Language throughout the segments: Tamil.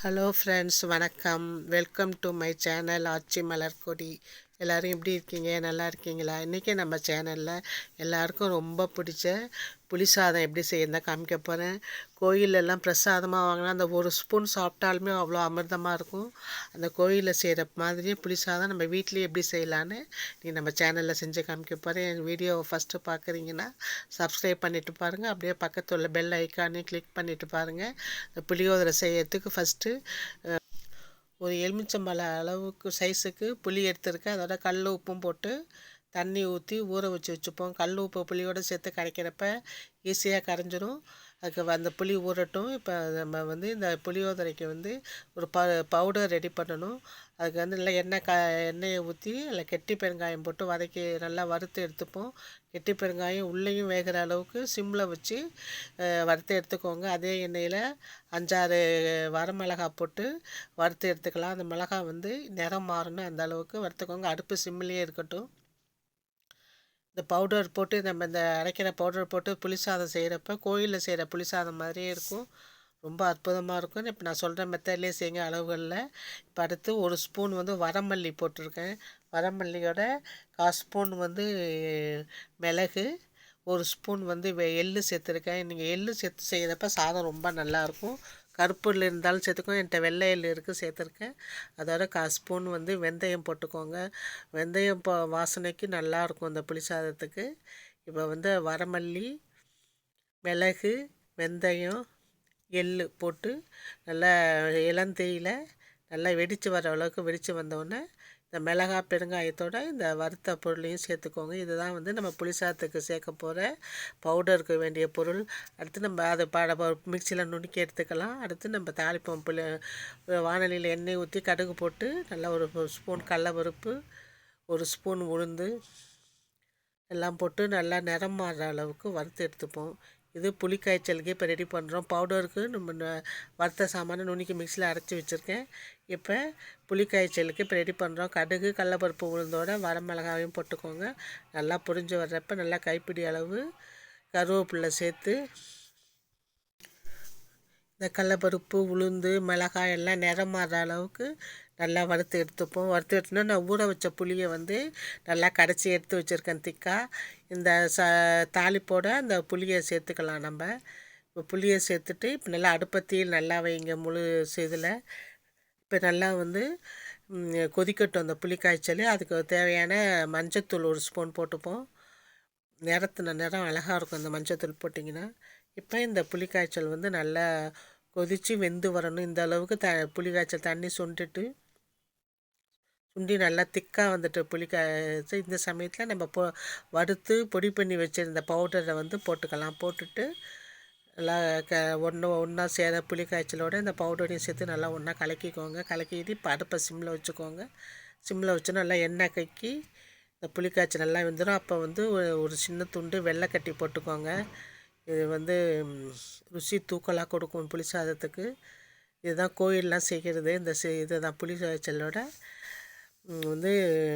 ஹலோ ஃப்ரெண்ட்ஸ் வணக்கம் welcome to my channel Aachi Malarkodi எல்லோரும் எப்படி இருக்கீங்க? நல்லா இருக்கீங்களா? இன்றைக்கி நம்ம சேனலில் எல்லாருக்கும் ரொம்ப பிடிச்ச புளி சாதம் எப்படி செய்யணும் காமிக்க போகிறேன் கோயிலெல்லாம் பிரசாதமாக வாங்கினா அந்த ஒரு ஸ்பூன் சாப்பிட்டாலுமே அவ்வளோ அமிர்தமாக இருக்கும். அந்த கோயிலில் செய்கிற மாதிரியே புளி சாதம் நம்ம வீட்லேயே எப்படி செய்யலான்னு நீ நம்ம சேனலில் செஞ்சு காமிக்க போகிறேன் என் வீடியோவை ஃபஸ்ட்டு பார்க்குறீங்கன்னா சப்ஸ்கிரைப் பண்ணிவிட்டு பாருங்கள் அப்படியே பக்கத்தில் உள்ள பெல் ஐக்கானையும் கிளிக் பண்ணிவிட்டு பாருங்கள் இந்த புளியோதரை செய்யறதுக்கு ஃபஸ்ட்டு ஒரு எலுமிச்சம்பழ அளவுக்கு சைஸுக்கு புளி எடுத்துருக்கேன். அதோட கல் உப்பும் போட்டு தண்ணி ஊற்றி ஊற வச்சு வச்சுப்போம். கல் உப்பு புளியோடு சேர்த்து கரைக்கிறப்ப ஈஸியாக கரைஞ்சிரும். அதுக்கு அந்த புளி ஊறட்டும். இப்போ நம்ம வந்து இந்த புளியோதரைக்கு வந்து ஒரு ப பவுடர் ரெடி பண்ணணும். அதுக்கு வந்து நல்லா எண்ணெய் க எண்ணெயை ஊற்றி அதில் கெட்டி பெருங்காயம் போட்டு வதக்கி நல்லா வறுத்து எடுத்துப்போம். கெட்டி பெருங்காயம் உள்ளேயும் வேகிற அளவுக்கு சிம்மில் வச்சு வறுத்து எடுத்துக்கோங்க. அதே எண்ணெயில் அஞ்சாறு வரமிளகா போட்டு வறுத்து எடுத்துக்கலாம். அந்த மிளகா வந்து நிறம் மாறணும் அந்த அளவுக்கு வறுத்துக்கோங்க. அடுப்பு சிம்மிலேயே இருக்கட்டும். இந்த பவுடர் போட்டு நம்ம இந்த அரைக்கிற பவுடர் போட்டு புளி சாதம் செய்கிறப்ப கோயிலில் செய்கிற புளி சாதம் மாதிரியே இருக்கும். ரொம்ப அற்புதமாக இருக்கும். இப்போ நான் சொல்கிற மெத்தட்லேயே செய்யுங்க அளவுகளில். இப்போ அடுத்து ஒரு ஸ்பூன் வந்து வரமல்லி போட்டிருக்கேன். வரமல்லியோட கால் ஸ்பூன் வந்து மிளகு ஒரு ஸ்பூன் வந்து எள்ளு சேர்த்துருக்கேன். நீங்கள் எள்ளு சேர்த்து செய்கிறப்ப சாதம் ரொம்ப நல்லாயிருக்கும் கருப்புல இருந்தாலும் சேர்த்துக்கோ என்கிட்ட வெள்ளை எள் இருக்குது சேர்த்துருக்கேன். அதோட கால் ஸ்பூன் வந்து வெந்தயம் போட்டுக்கோங்க. வெந்தயம் இப்போ வாசனைக்கு நல்லாயிருக்கும் இந்த புளி சாதத்துக்கு. இப்போ வந்து வரமல்லி மிளகு வெந்தயம் எள் போட்டு நல்லா இளந்தேயில நல்லா வெடித்து வர அளவுக்கு வெடித்து வந்தோடனே இந்த மிளகா பெருங்காயத்தோட இந்த வறுத்த பொருளையும் சேர்த்துக்கோங்க. இதுதான் வந்து நம்ம புளிசாதத்துக்கு சேர்க்க போகிற பவுடருக்கு வேண்டிய பொருள். அடுத்து நம்ம அதை பட மிக்சியில் நுணுக்கி எடுத்துக்கலாம். அடுத்து நம்ம தாளிப்போம் புளி வானலியில் எண்ணெய் ஊற்றி கடுகு போட்டு நல்லா ஒரு ஸ்பூன் கடலப்பருப்பு ஒரு ஸ்பூன் உளுந்து எல்லாம் போட்டு நல்லா நிறம் மாறுற அளவுக்கு வறுத்து எடுத்துப்போம். இது புளிக்காய்ச்சலுக்கு இப்போ ரெடி பண்ணுறோம் பவுடருக்கு நம்ம வறுத்த சாமான நுனிக்கு மிக்சியில் அரைச்சி வச்சுருக்கேன். இப்போ புளிக்காய்ச்சலுக்கு இப்போ ரெடி பண்ணுறோம் கடுகு கடலப்பருப்பு உளுந்தோட வரமிளகாவையும் போட்டுக்கோங்க. நல்லா புரிஞ்சு வர்றப்ப நல்லா கைப்பிடி அளவு கருவேப்பிலை சேர்த்து இந்த கடலப்பருப்பு உளுந்து மிளகாய் எல்லாம் நிறம் மாறுற அளவுக்கு நல்லா வறுத்து எடுத்துப்போம். வறுத்து எடுத்துனா நான் ஊற வச்ச புளியை வந்து நல்லா கடைச்சி எடுத்து வச்சுருக்கேன் திக்கா. இந்த ச தாளிப்போட அந்த புளியை சேர்த்துக்கலாம் நம்ம. இப்போ புளியை சேர்த்துட்டு இப்போ நல்லா அடுப்பத்தியில் நல்லா வைங்க முழு இதில் இப்போ நல்லா வந்து கொதிக்கட்டும் அந்த புளி காய்ச்சல் அதுக்கு தேவையான மஞ்சத்தூள் ஒரு ஸ்பூன் போட்டுப்போம். நிறத்தின நிறம் அழகாக இருக்கும் அந்த மஞ்சத்தூள் போட்டிங்கன்னா. இப்போ இந்த புளி காய்ச்சல் வந்து நல்லா கொதித்து வெந்து வரணும். இந்த அளவுக்கு த புளி காய்ச்சல் தண்ணி சுண்டுட்டு சுண்டி நல்லா திக்காக வந்துட்டு புளிக்க இந்த சமயத்தில் நம்ம பொ வறுத்து பொடி பண்ணி வச்சுருந்த பவுடரை வந்து போட்டுக்கலாம். போட்டுட்டு நல்லா க ஒன்று ஒன்றா சேர புளி காய்ச்சலோடு இந்த பவுடரையும் சேர்த்து நல்லா ஒன்றா கலக்கிக்கோங்க. கலக்கிட்டு இப்போ அடுப்பை சிம்மில் வச்சுக்கோங்க. சிம்மில் வச்சு நல்லா எண்ணெய் கக்கி இந்த புளிக்காய்ச்சல் நல்லா வெந்துடும் அப்போ வந்து ஒரு சின்ன துண்டு வெள்ளை கட்டி போட்டுக்கோங்க. இது வந்து ருசி தூக்கலாக கொடுக்கும் புளி சாதத்துக்கு இதுதான் கோயிலெலாம் செய்கிறது இந்த இதுதான் புளி காய்ச்சலோட வந்து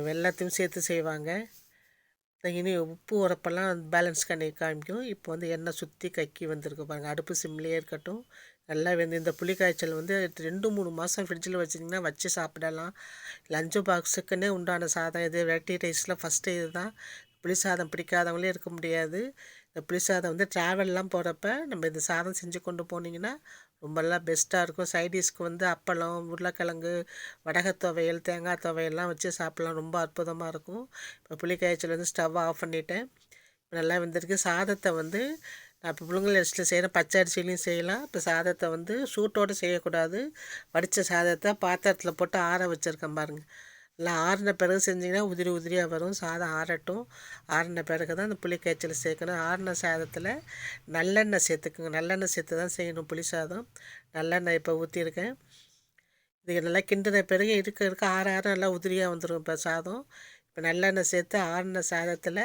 வெள்ளத்தையும் சேர்த்து செய்வாங்க. இனி உப்பு உரப்பெல்லாம் பேலன்ஸ் பண்ணி காமிக்கும். இப்போ வந்து எண்ணெய் சுற்றி கக்கி வந்திருக்கு பாருங்கள் அடுப்பு சிம்லேயே இருக்கட்டும். நல்லா வெந்து இந்த புளி காய்ச்சல் வந்து ரெண்டு மூணு மாதம் ஃப்ரிட்ஜில் வச்சிங்கன்னா வச்சு சாப்பிடலாம். லஞ்சு பாக்ஸுக்குன்னே உண்டான சாதம் இது. வெரைட்டி ரைஸில் ஃபஸ்ட்டு இது தான். புளி சாதம் பிடிக்காதவங்களே இருக்க முடியாது. இந்த புளி சாதம் வந்து ட்ராவல்லாம் போகிறப்ப நம்ம இந்த சாதம் செஞ்சு கொண்டு போனீங்கன்னா ரொம்பலாம் பெஸ்ட்டாக இருக்கும். சைடிஷ்க்கு வந்து அப்பளம் உருளைக்கிழங்கு வடக துவையல் தேங்காய் துவையெல்லாம் வச்சு சாப்பிட்லாம். ரொம்ப அற்புதமாக இருக்கும். இப்போ புளிக்காய்ச்சல் வந்து ஸ்டவ் ஆஃப் பண்ணிவிட்டேன் நல்லா வெந்திருக்கு. சாதத்தை வந்து நான் இப்போ புழுங்கல் அரிசியில் செய்கிறேன் பச்சை அரிசிலையும் செய்யலாம். இப்போ சாதத்தை வந்து சூட்டோடு செய்யக்கூடாது. வடித்த சாதத்தை பாத்திரத்தில் போட்டு ஆற வச்சுருக்கேன் பாருங்கள் இல்லை ஆறின பிறகு செஞ்சிங்கன்னா உதிரி உதிரியாக வரும். சாதம் ஆறட்டும். ஆறின பிறகு தான் அந்த புளி காய்ச்சல் சேர்க்கணும். ஆறின சாதத்தில் நல்லெண்ணெய் சேர்த்துக்குங்க. நல்லெண்ணெய் சேர்த்து தான் செய்யணும் புளி சாதம். நல்லெண்ணெய் இப்போ ஊற்றியிருக்கேன் இது நல்லா கிண்டின பிறகு இருக்க இருக்க ஆற ஆற நல்லா உதிரியாக வந்துடும் இப்போ சாதம். இப்போ நல்லெண்ணெய் சேர்த்து ஆறின சாதத்தில்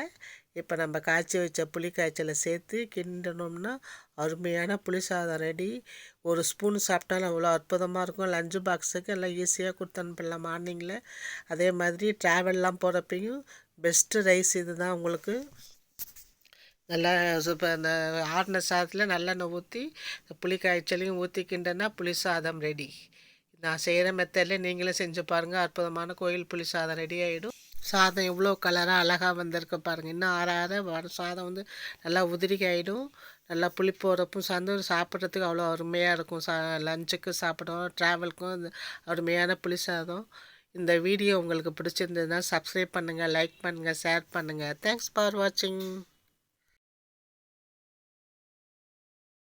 இப்போ நம்ம காய்ச்சி வச்ச புளி காய்ச்சலை சேர்த்து கிண்டணும்னா அருமையான புளி சாதம் ரெடி ஒரு ஸ்பூன் சாப்பிட்டாலும் அவ்வளோ அற்புதமாக இருக்கும். லஞ்சு பாக்ஸுக்கு எல்லாம் ஈஸியாக கொடுத்து அனுப்பிடலாம் மார்னிங்கில் அதே மாதிரி ட்ராவல்லாம் போகிறப்பையும் பெஸ்ட்டு ரைஸ் இது தான் உங்களுக்கு. நல்லா இப்போ அந்த ஆடின சாதத்தில் நல்லெண்ணெய் ஊற்றி புளி காய்ச்சலையும் ஊற்றிக்கிண்டனா புளி சாதம் ரெடி நான் செய்கிற மெத்தடில் நீங்களும் செஞ்சு பாருங்கள் அற்புதமான கோயில் புளி சாதம் ரெடி ஆகிடும் சாதம் எவ்வளோ கலராக அழகாக வந்திருக்கு பாருங்கள் இன்னும் ஆற ஆற வர சாதம் வந்து நல்லா உதிரி ஆகிடும் நல்லா புளிப்பு உரப்பும் சார்ந்து சாப்பிட்றதுக்கு அவ்வளோ அருமையாக இருக்கும். சா லஞ்சுக்கு சாப்பிடும் ட்ராவலுக்கும் அருமையான புளி சாதம். இந்த வீடியோ உங்களுக்கு பிடிச்சிருந்ததுன்னா சப்ஸ்கிரைப் பண்ணுங்கள் லைக் பண்ணுங்கள் ஷேர் பண்ணுங்கள் தேங்க்ஸ் ஃபார் வாட்சிங்